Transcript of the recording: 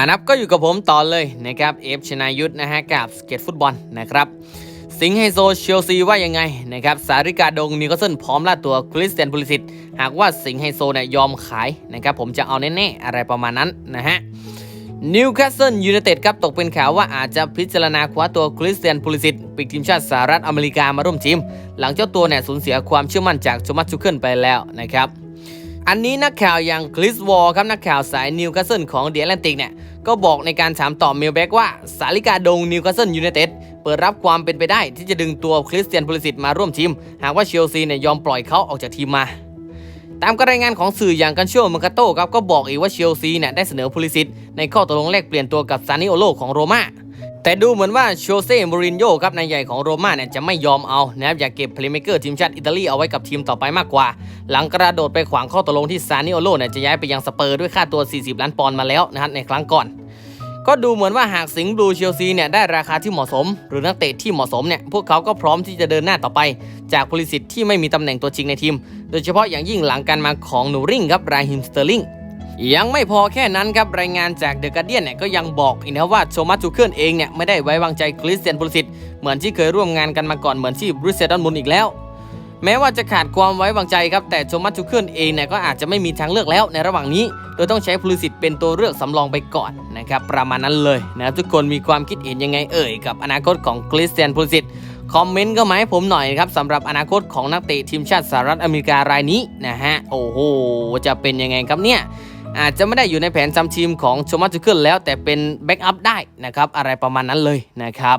อานับก็อยู่กับผมต่อเลยนะครับเอฟชนายุทธนะฮะกับสเก็ตฟุตบอลนะครับสิงห์ไฮโซเชลซีว่ายังไงนะครับสาริกาดงนิวคาสเซิลพร้อมล่าตัวคริสเตียนพูลิสิตหากว่าสิงห์ไฮโซเนี่ยยอมขายนะครับผมจะเอาแน่ๆอะไรประมาณนั้นนะฮะนิวคาสเซิลยูไนเต็ดครับตกเป็นข่าวว่าอาจจะพิจารณาคว้าตัวคริสเตียนพูลิสิตปีกทีมชาติสหรัฐอเมริกามาร่วมทีม หลังเจ้าตัวเนี่ยสูญเสียความเชื่อมั่นจากโทมัสชูเคิลไปแล้วนะครับ อันนี้นักข่าวอย่างคริสวอลครับนักข่าวสายนิวคาสเซิลของเดียแลนติกเนี่ยก็บอกในการถามตอบเมลแบ็กว่า สาริกาดงนิวคาสเซิลยูไนเต็ดเปิดรับความเป็นไปได้ที่จะดึงตัวคริสเตียนพลิสิตมาร่วมทีม หากว่าเชลซีเนี่ยยอมปล่อยเขาออกจากทีมมา ตามการรายงานของสื่ออย่างกันโชมังคาโต้ครับก็บอกอีกว่าเชลซีเนี่ยได้เสนอพลิสิตในข้อตกลงแลกเปลี่ยนตัวกับซานิโอโลของโรม่า แต่ดูเหมือนว่าโชเซ่มูรินโญ่ครับนายใหญ่ของโรม่าเนี่ยจะไม่ยอมเอานะครับอยากเก็บเพลย์เมเกอร์ทีมชาติอิตาลีเอาไว้กับทีมต่อไปมากกว่า หลังกระโดดไปขวางข้อตกลงที่ซานิโอโลเนี่ยจะย้ายไปยังสเปอร์ด้วยค่าตัว 40 ล้านปอนด์มาแล้วนะครับในครั้งก่อน ก็ดูเหมือนว่าหากสิงห์บลูเชลซีเนี่ยได้ราคาที่เหมาะสม หรือนักเตะที่เหมาะสมเนี่ยพวกเขาก็พร้อมที่จะเดินหน้าต่อไป จากพลิสิตที่ไม่มีตำแหน่งตัวจริงในทีม โดยเฉพาะอย่างยิ่งหลังการมาของหนูริงครับราฮิมสเตอร์ลิง ยังไม่พอแค่นั้นครับรายงานจากเดอะการเดียนเนี่ยก็ยังบอกอีกนะว่าโชมัสจูเคิลเองเนี่ยไม่ได้ไว้วางใจคริสเตียนพูลิสิตเหมือนที่เคยร่วมงานกันมาก่อนเหมือนที่บรูเซดอนมุนอีกแล้ว แม้ว่าจะขาดความไว้วางใจครับแต่โชมัสจูเคิลเองเนี่ยก็อาจจะไม่มีทางเลือกแล้วในระหว่างนี้ โดยต้องใช้พลิสิตเป็นตัวเลือกสำรองไปก่อนนะครับประมาณนั้นเลยนะครับทุกคนมีความคิดเห็นยังไงเอ่ยกับอนาคตของคริสเตียนพูลิสิตคอมเมนต์ก็มาให้ผมหน่อยครับสำหรับอนาคตของนักเตะทีมชาติสหรัฐอเมริการายนี้นะฮะโอ้โหจะเป็นยังไงครับเนี่ย อาจจะไม่ได้อยู่ในแผนซ้ำทีมของโชมัสจูเคิลแล้วแต่เป็นแบ็กอัพได้นะครับอะไรประมาณนั้นเลยนะครับ